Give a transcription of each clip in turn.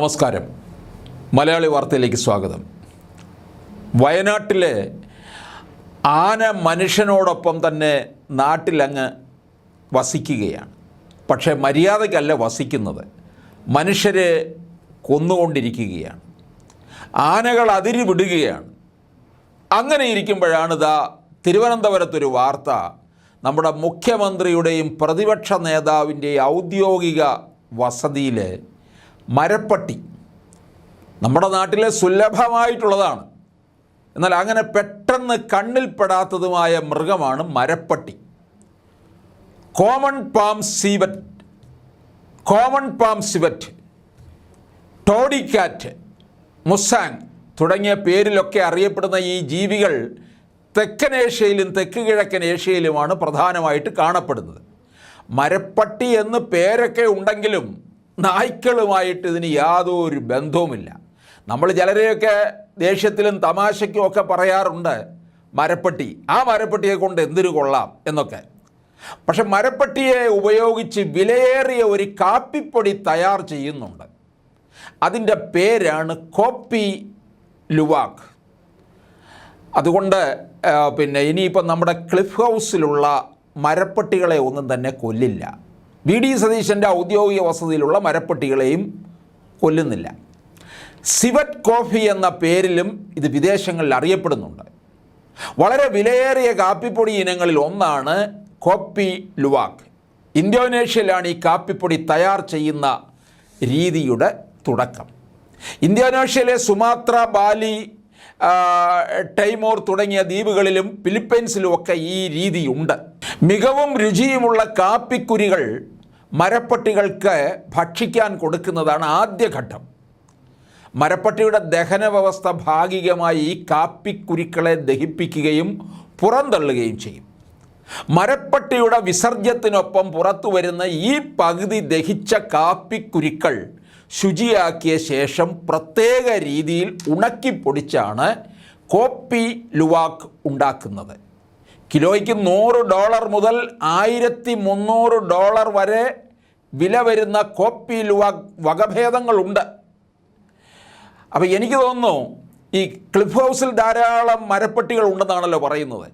നമസ്കാരം. മലയാളി വാർത്തയിലേക്ക് സ്വാഗതം. വയനാട്ടിലെ ആന മനുഷ്യനോടൊപ്പം തന്നെ നാട്ടിലങ്ങ് വസിക്കുകയാണ്. പക്ഷേ മര്യാദയ്ക്കല്ല വസിക്കുന്നത്. മനുഷ്യരെ കൊന്നുകൊണ്ടിരിക്കുകയാണ്. ആനകൾ അതിരി വിടുകയാണ്. അങ്ങനെ ഇരിക്കുമ്പോഴാണ് ഇതാ തിരുവനന്തപുരത്തൊരു വാർത്ത നമ്മുടെ മുഖ്യമന്ത്രിയുടെയും പ്രതിപക്ഷ നേതാവിന്റെയും ഔദ്യോഗിക വസതിയിൽ മരപ്പട്ടി. നമ്മുടെ നാട്ടിലെ സുലഭമായിട്ടുള്ളതാണ്. എന്നാൽ അങ്ങനെ പെട്ടെന്ന് കണ്ണിൽപ്പെടാത്തതുമായ മൃഗമാണ് മരപ്പട്ടി. Common palm civet. Common palm civet. Toddy cat മുസാങ് തുടങ്ങിയ പേരിലൊക്കെ അറിയപ്പെടുന്ന ഈ ജീവികൾ തെക്കൻ ഏഷ്യയിലും തെക്ക് കിഴക്കൻ ഏഷ്യയിലുമാണ് പ്രധാനമായിട്ട് കാണപ്പെടുന്നത്. മരപ്പട്ടി എന്ന് പേരൊക്കെ ഉണ്ടെങ്കിലും നായ്ക്കളുമായിട്ട് ഇതിന് യാതൊരു ബന്ധവുമില്ല. നമ്മൾ ചിലരെയൊക്കെ ദേഷ്യത്തിലും തമാശയ്ക്കും ഒക്കെ പറയാറുണ്ട് മരപ്പട്ടി. ആ മരപ്പട്ടിയെ കൊണ്ട് എന്തിനു കൊള്ളാം എന്നൊക്കെ. പക്ഷെ മരപ്പട്ടിയെ ഉപയോഗിച്ച് വിലയേറിയ ഒരു കാപ്പിപ്പൊടി തയ്യാർ ചെയ്യുന്നുണ്ട്. അതിന്റെ പേരാണ് കോപ്പി ലുവാക്ക്. അതുകൊണ്ട് പിന്നെ ഇനിയിപ്പം നമ്മുടെ ക്ലിഫ് ഹൗസിലുള്ള മരപ്പട്ടികളെ ഒന്നും തന്നെ കൊല്ലില്ല. വി ഡി സതീശന്റെ ഔദ്യോഗിക വസതിയിലുള്ള മരപ്പെട്ടികളെയും കൊല്ലുന്നില്ല. സിവറ്റ് കോഫി എന്ന പേരിലും ഇത് വിദേശങ്ങളിൽ അറിയപ്പെടുന്നുണ്ട്. വളരെ വിലയേറിയ കാപ്പിപ്പൊടി ഇനങ്ങളിൽ ഒന്നാണ് കോപ്പി ലുവാക്ക്. ഇന്തോനേഷ്യയിലാണ് ഈ കാപ്പിപ്പൊടി തയ്യാർ ചെയ്യുന്ന രീതിയുടെ തുടക്കം. ഇന്തോനേഷ്യയിലെ സുമാത്ര ബാലി ടൈമോർ തുടങ്ങിയ ദ്വീപുകളിലും ഫിലിപ്പൈൻസിലുമൊക്കെ ഈ രീതിയുണ്ട് മികവും രുചിയുമുള്ള കാപ്പിക്കുരികൾ മരപ്പട്ടികൾക്ക് ഭക്ഷിക്കാൻ കൊടുക്കുന്നതാണ് ആദ്യഘട്ടം മരപ്പട്ടിയുടെ ദഹന വ്യവസ്ഥ ഭാഗികമായി ഈ കാപ്പിക്കുരുക്കളെ ദഹിപ്പിക്കുകയും പുറന്തള്ളുകയും ചെയ്യും. മരപ്പട്ടിയുടെ വിസർജ്യത്തിനൊപ്പം പുറത്തു വരുന്ന ഈ പകുതി ദഹിച്ച കാപ്പിക്കുരുക്കൾ ശുചിയാക്കിയ ശേഷം പ്രത്യേക രീതിയിൽ ഉണക്കിപ്പൊടിച്ചാണ് കോപ്പി ലുവാക്ക് ഉണ്ടാക്കുന്നത്. കിലോയ്ക്ക് നൂറ് ഡോളർ മുതൽ ആയിരത്തി മുന്നൂറ് ഡോളർ വരെ വില വരുന്ന കോപ്പിയിൽ വകഭേദങ്ങളുണ്ട്. അപ്പോൾ എനിക്ക് തോന്നുന്നു ഈ ക്ലിഫ് ഹൗസിൽ ധാരാളം മരപ്പെട്ടികൾ ഉണ്ടെന്നാണല്ലോ പറയുന്നത്.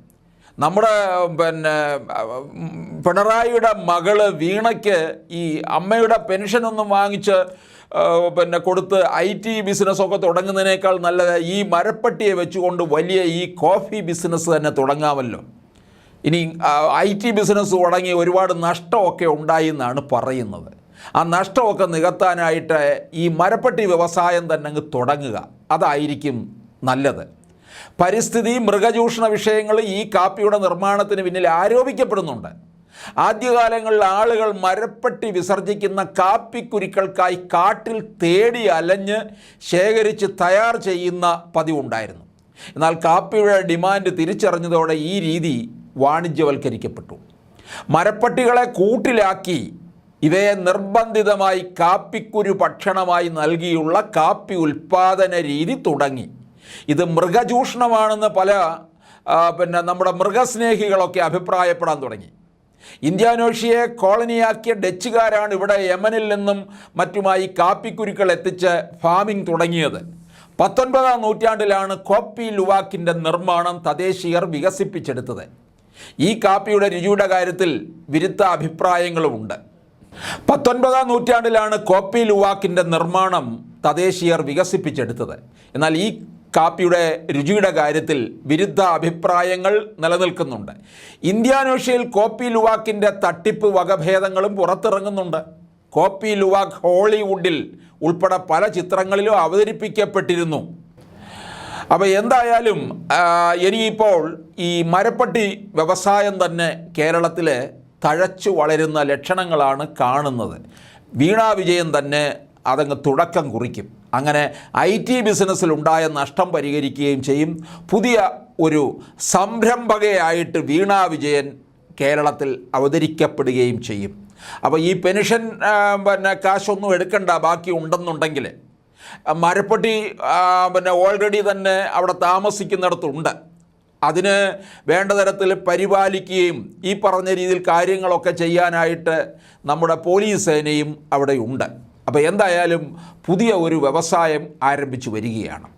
നമ്മുടെ പിന്നെ പിണറായിയുടെ മകൾ വീണയ്ക്ക് ഈ അമ്മയുടെ പെൻഷനൊന്നും വാങ്ങിച്ച് പിന്നെ കൊടുത്ത് ഐ ടി ബിസിനസ്സൊക്കെ തുടങ്ങുന്നതിനേക്കാൾ നല്ലത് ഈ മരപ്പട്ടിയെ വെച്ചുകൊണ്ട് വലിയ ഈ കോഫി ബിസിനസ് തന്നെ തുടങ്ങാമല്ലോ. ഇനി ഐ ടി ബിസിനസ് തുടങ്ങി ഒരുപാട് നഷ്ടമൊക്കെ ഉണ്ടായി എന്നാണ് പറയുന്നത്. ആ നഷ്ടമൊക്കെ നികത്താനായിട്ട് ഈ മരപ്പെട്ടി വ്യവസായം തന്നെ അങ്ങ് തുടങ്ങുക. അതായിരിക്കും നല്ലത്. പരിസ്ഥിതി മൃഗചൂഷണ വിഷയങ്ങൾ ഈ കാപ്പിയുടെ നിർമ്മാണത്തിന് പിന്നിൽ ആരോപിക്കപ്പെടുന്നുണ്ട്. ആദ്യകാലങ്ങളിൽ ആളുകൾ മരപ്പട്ടി വിസർജിക്കുന്ന കാപ്പിക്കുരുക്കൾക്കായി കാട്ടിൽ തേടി അലഞ്ഞ് ശേഖരിച്ച് തയ്യാർ ചെയ്യുന്ന പതിവുണ്ടായിരുന്നു. എന്നാൽ കാപ്പിയുടെ ഡിമാൻഡ് തിരിച്ചറിഞ്ഞതോടെ ഈ രീതി വാണിജ്യവൽക്കരിക്കപ്പെട്ടു. മരപ്പട്ടികളെ കൂട്ടിലാക്കി ഇവയെ നിർബന്ധിതമായി കാപ്പിക്കുരു ഭക്ഷണമായി നൽകിയുള്ള കാപ്പി ഉൽപ്പാദന രീതി തുടങ്ങി. ഇത് മൃഗചൂഷണമാണെന്ന് പല പിന്നെ നമ്മുടെ മൃഗസ്നേഹികളൊക്കെ അഭിപ്രായപ്പെടാൻ തുടങ്ങി. ഇന്ത്യാനോഷ്യയെ കോളനിയാക്കിയ ഡച്ചുകാരാണ് ഇവിടെ യമനിൽ നിന്നും മറ്റുമായി കാപ്പിക്കുരുക്കൾ എത്തിച്ച് ഫാമിംഗ് തുടങ്ങിയത്. പത്തൊൻപതാം നൂറ്റാണ്ടിലാണ് കോപ്പി ലുവാക്കിന്റെ നിർമ്മാണം തദ്ദേശീയർ വികസിപ്പിച്ചെടുത്തത്. ഈ കാപ്പിയുടെ രുചിയുടെ കാര്യത്തിൽ വിരുദ്ധ അഭിപ്രായങ്ങളുമുണ്ട് പത്തൊൻപതാം നൂറ്റാണ്ടിലാണ് കോപ്പി ലുവാക്കിന്റെ നിർമ്മാണം തദ്ദേശീയർ വികസിപ്പിച്ചെടുത്തത്. എന്നാൽ ഈ കാപ്പിയുടെ രുചിയുടെ കാര്യത്തിൽ വിരുദ്ധ അഭിപ്രായങ്ങൾ നിലനിൽക്കുന്നുണ്ട്. ഇന്ത്യാനോഷ്യയിൽ കോപ്പി ലുവാക്കിന്റെ തട്ടിപ്പ് വകഭേദങ്ങളും പുറത്തിറങ്ങുന്നുണ്ട്. കോപ്പി ലുവാക്ക് ഹോളിവുഡിൽ ഉൾപ്പെടെ പല ചിത്രങ്ങളിലും അവതരിപ്പിക്കപ്പെട്ടിരുന്നു. അപ്പോൾ എന്തായാലും ഇനിയിപ്പോൾ ഈ മരപ്പട്ടി വ്യവസായം തന്നെ കേരളത്തിൽ തഴച്ചു വളരുന്ന ലക്ഷണങ്ങളാണ് കാണുന്നത്. വീണാ വിജയൻ തന്നെ അതങ്ങ് തുടക്കം കുറിക്കും. അങ്ങനെ ഐ ടി ബിസിനസ്സിലുണ്ടായ നഷ്ടം പരിഹരിക്കുകയും ചെയ്യും. പുതിയ ഒരു സംരംഭകയായിട്ട് വീണാ വിജയൻ കേരളത്തിൽ അവതരിക്കപ്പെടുകയും ചെയ്യും. അപ്പോൾ ഈ പെൻഷൻ പിന്നെ കാശൊന്നും എടുക്കണ്ട ബാക്കി ഉണ്ടെന്നുണ്ടെങ്കിൽ മരപ്പട്ടി പിന്നെ ഓൾറെഡി തന്നെ അവിടെ താമസിക്കുന്നിടത്തുണ്ട്. അതിന് വേണ്ട തരത്തിൽ പരിപാലിക്കുകയും ഈ പറഞ്ഞ രീതിയിൽ കാര്യങ്ങളൊക്കെ ചെയ്യാനായിട്ട് നമ്മുടെ പോലീസ് സേനയും അവിടെയുണ്ട്. അപ്പോൾ എന്തായാലും പുതിയ ഒരു വ്യവസായം ആരംഭിച്ചു വരികയാണ്.